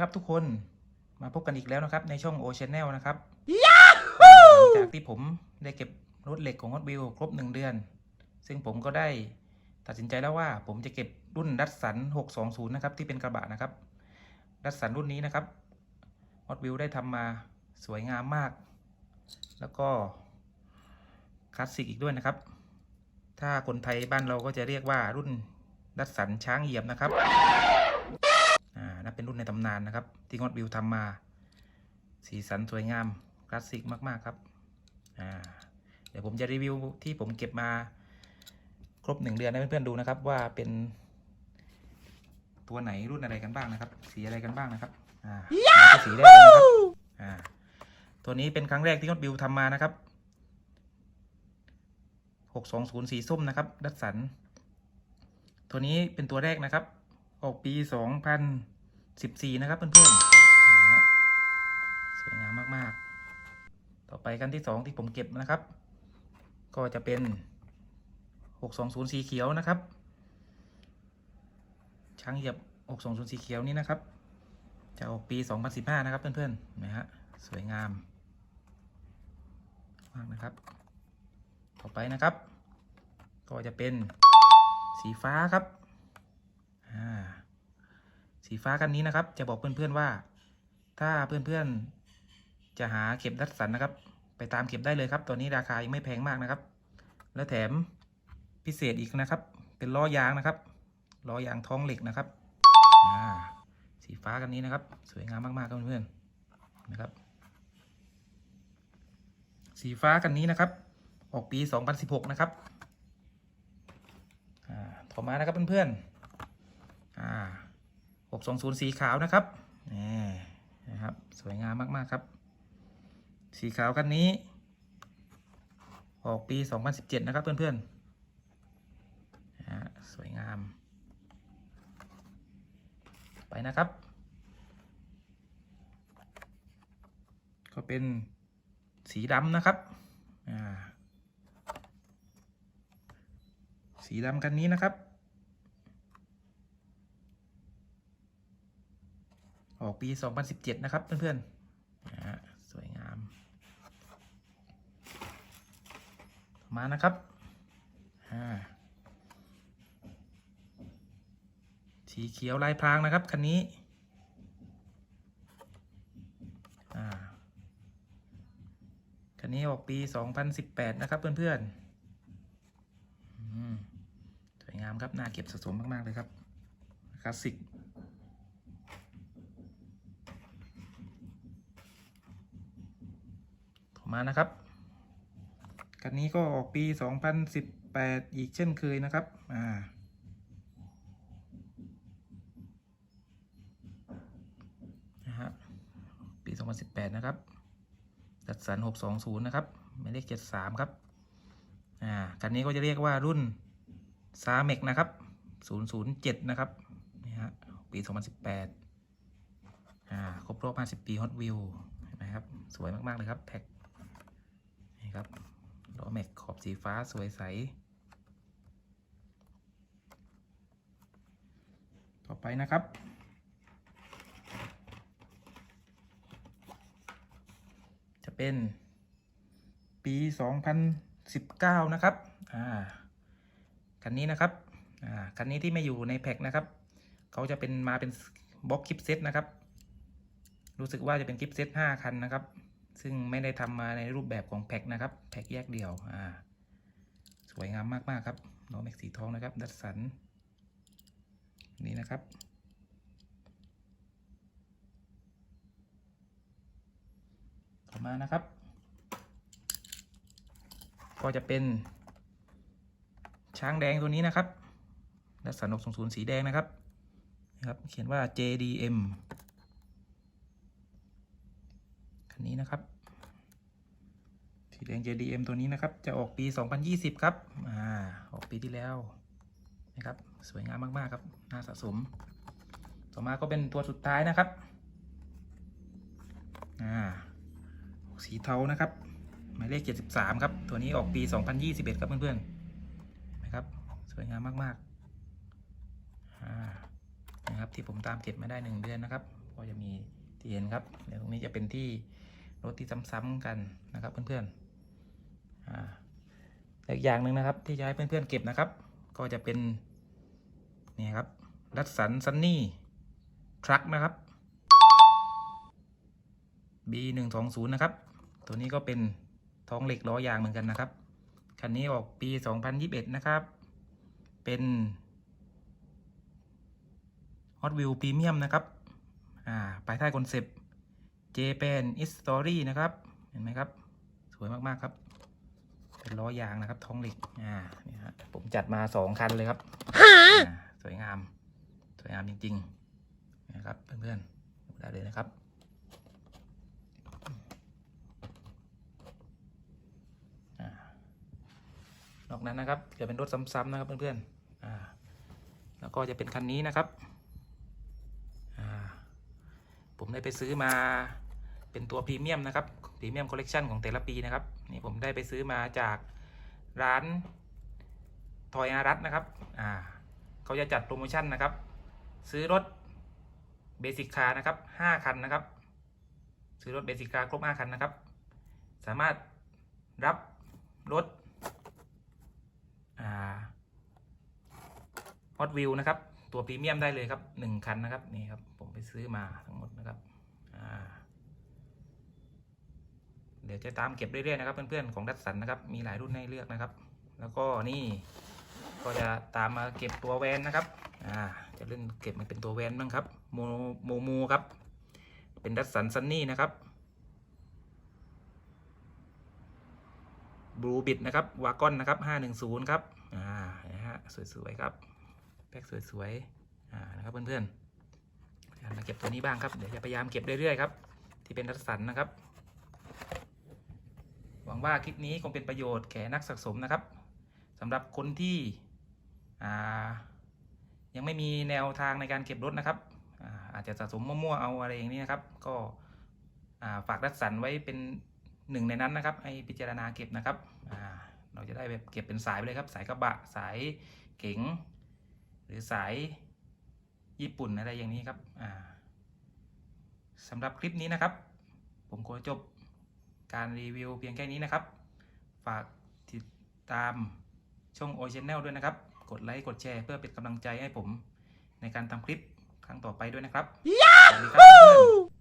ครับทุกคนมาพบกันอีกแล้วนะครับ ในช่องโอชแนลนะครับหลังจากที่ผมได้เก็บรถเหล็กของ Hot Wheels ครบหนึ่งเดือน ซึ่งผมก็ได้ตัดสินใจแล้วว่า ผมจะเก็บรุ่นดัตสัน 620 นะครับ ที่เป็นกระบะนะครับ ดัตสันรุ่นนี้นะครับ Hot Wheels ได้ทำมาสวยงามมาก แล้วก็คลาสสิกอีกด้วยนะครับ ถ้าคนไทยบ้านเราก็จะเรียกว่ารุ่นดัตสันช้างเหยียบนะครับอ่านั่น เป็นรุ่นในตำนานนะครับ ที่งอดวิวทำมา สีสันสวยงามคลาสสิกมากๆครับเดี๋ยวผมจะรีวิวที่ผมเก็บมาครบหนึ่งเดือนให้เพื่อนๆดูนะครับ ว่าเป็นตัวไหนรุ่นอะไรกันบ้างนะครับ สีอะไรกันบ้างนะครับอ่าสีแรกนะครับอ่าตัวนี้เป็นครั้งแรกที่งอดวิวทำมานะครับ620สีส้มนะครับ ดัตสัน ตัวนี้เป็นตัวแรกนะครับ ออกปี2014นะครับเพื่อนๆนะฮะสวยงามมากๆ ต่อไปกันที่ 2 ที่ผมเก็บนะครับ ก็จะเป็น 620 สีเขียวนะครับ ช้างเหยียบ 620 สีเขียวนี้นะครับจะออกปี 2015 นะครับเพื่อนๆนะฮะสวยงามมากนะครับ ต่อไปนะครับ ก็จะเป็นสีฟ้าครับอ่า สีฟ้ากันนี้นะครับ จะบอกเพื่อนๆว่า ถ้าเพื่อนๆ จะหาเข็มดัดสันนะครับ ไปตามเก็บได้เลยครับ ตัวนี้ราคายังไม่แพงมากนะครับ และแถมพิเศษอีกนะครับ เป็นล้อยางนะครับล้อยางท้องเหล็กนะครับสีฟ้ากันนี้นะครับ สวยงามมากๆครับเพื่อนๆนะครับ สีฟ้ากันนี้นะครับ ออกปี 2016 นะครับอ่าต่อมานะครับเพื่อนๆอ่า 620 สีขาวนะครับนี่นะครับ สวยงามมาก ๆ ครับ สีขาวคันนี้ ออกปี 2017 นะครับ เพื่อนๆอ่าสวยงาม ไปนะครับ ก็เป็นสีดำนะครับ สีดำกันนี้นะครับ ออก ปี 2017 นะครับ เพื่อนๆสวยงาม มานะครับสีเขียวลายพรางนะครับ คันนี้คันนี้ออกปี 2018 นะครับ เพื่อนๆสวยงามครับน่าเก็บสะสมมาก ๆ เลยครับคลาสสิก ต่อ มานะครับคันนี้ก็ออกปี 2018 อีกเช่นเคยนะครับ อ่า นะฮะ ปี 2018 นะครับ จัดสรร 620 นะครับ หมายเลข 73 ครับ อ่า คันนี้ก็จะเรียกว่ารุ่นซาเมกนะครับ 007 นะครับ นี่ฮะ ปี 2018 อ่า ครบรอบ 50 ปี Hot Wheel เห็นไหมครับ สวยมาก ๆ เลยครับ แพ็ค นี่ครับล้อแม็กขอบ สีฟ้าสวยใส ต่อไปนะครับ จะเป็นปี 2019 นะครับ อ่า คันนี้นะครับ อ่า คันนี้ที่ไม่อยู่ในแพ็คนะครับ เขาจะเป็นมาเป็นบล็อกคลิปเซตนะครับ รู้สึกว่าจะเป็นคลิปเซต5คันนะครับซึ่งไม่ได้ทำมาในรูปแบบของแพ็คนะครับ แพ็คแยกเดี่ยว อ่า วยงามมากๆครับล้องแม็กสีทองนะครับ ดัดสัน นี่นะครับ ต่อมานะครับ ก็จะเป็นช้างแดงตัวนี้นะครับ ดัดสัน620 สีแดงนะครับนะครับเขียนว่า JDM คันนี้นะครับ สีแดง JDM ตัวนี้นะครับ จะออกปี 2020 ครับ อ่า ออกปีที่แล้วนะครับ สวยงามมาก ๆ ครับ น่าสะสม ต่อมาก็เป็นตัวสุดท้ายนะครับ อ่า สีเทานะครับ หมายเลข 73 ครับ ตัวนี้ออกปี 2021 ครับเพื่อนๆ นะครับ สวยงามมาก ๆ อ่า นะครับที่ผมตามเก็บมาได้ 1 เดือนนะครับ ก็จะมีที่เห็นครับ เดี๋ยวตรงนี้จะเป็นที่รถที่ซ้ำๆกันนะครับเพื่อนๆ อีกอย่างหนึ่งนะครับ ที่จะให้เพื่อนๆเก็บนะครับ ก็จะเป็นนี่ครับรัสสันซันนี่ทรัคนะครับ B 1 2 0 นะครับ ตัวนี้ก็เป็นท้องเหล็กล้อยางเหมือนกันนะครับ คันนี้ออกปี 2021 นะครับ เป็น Hot Wheel Premium นะครับ อ่าภายใต้คอนเซปต์ Japan is Story นะครับ เห็นไหมครับ สวยมาก ๆ ครับ เป็นล้อยางนะครับท้องเหล็กอ่าเนี่ยฮะผมจัดมาสองคันเลยครับอ่าสวยงาม สวยงามจริงๆนะครับเพื่อนๆดูได้เลยนะครับนอกนั้นนะครับจะเป็นรถซ้ำๆนะครับเพื่อนๆอ่าแล้วก็จะเป็นคันนี้นะครับอ่าผมได้ไปซื้อมาเป็นตัวพรีเมียมนะครับพรีเมียมคอลเลกชันของแต่ละปีนะครับ นี่ผมได้ไปซื้อมาจากร้านทอยอารัตนะครับ อ่าเขาจะจัดโปรโมชั่นนะครับ ซื้อรถเบสิกคาร์นะครับห้าคันนะครับ ซื้อรถเบสิกคาร์ครบห้าคันนะครับ สามารถรับรถฮอตวิวนะครับ ตัวพรีเมียมได้เลยครับหนึ่งคันนะครับ นี่ครับ ผมไปซื้อมาทั้งหมดนะครับ อ่า เดี๋ยวจะตามเก็บเรื่อยๆนะครับเพื่อนๆของดัตสันนะครับมีหลายรุ่นให้เลือกนะครับ แล้วก็นี่ก็จะตามมาเก็บตัวแวนนะครับอ่าจะเล่นเก็บมันเป็นตัวแวนบ้างครับโมโมโมครับ เป็นดัตสันซันนี่นะครับบลูบิดนะครับวากอนนะครับ510ครับอ่านะฮะสวยๆครับแพ็คสวยๆอ่านะครับเพื่อนๆมาเก็บตัวนี้บ้างครับเดี๋ยวจะพยายามเก็บเรื่อยๆครับที่เป็นรัตสันนะครับ งว่าคลิปนี้คงเป็นประโยชน์แก่นักสะสมนะครับสำหรับคนที่ยังไม่มีแนวทางในการเก็บรถนะครับอาอาจจะสะสมมั่วๆเอาอะไรอย่างนี้นะครับ ก็าฝากรัตสันไว้เป็นหนึ่งในนั้นนะครับให้พิจารณาเก็บนะครับเราจะได้แบบเก็บเป็นสายไปเลยครับ สายกระบะสายเก๋งหรือสายญี่ปุ่นอะไรอย่างนี้ครับสำหรับคลิปนี้นะครับ ผมขอจบ การรีวิวเพียงแค่นี้นะครับ ฝากติดตามช่องโอชแนลด้วยนะครับ กดไลค์กดแชร์เพื่อเป็นกำลังใจให้ผม ในการทำคลิปครั้งต่อไปด้วยนะครับส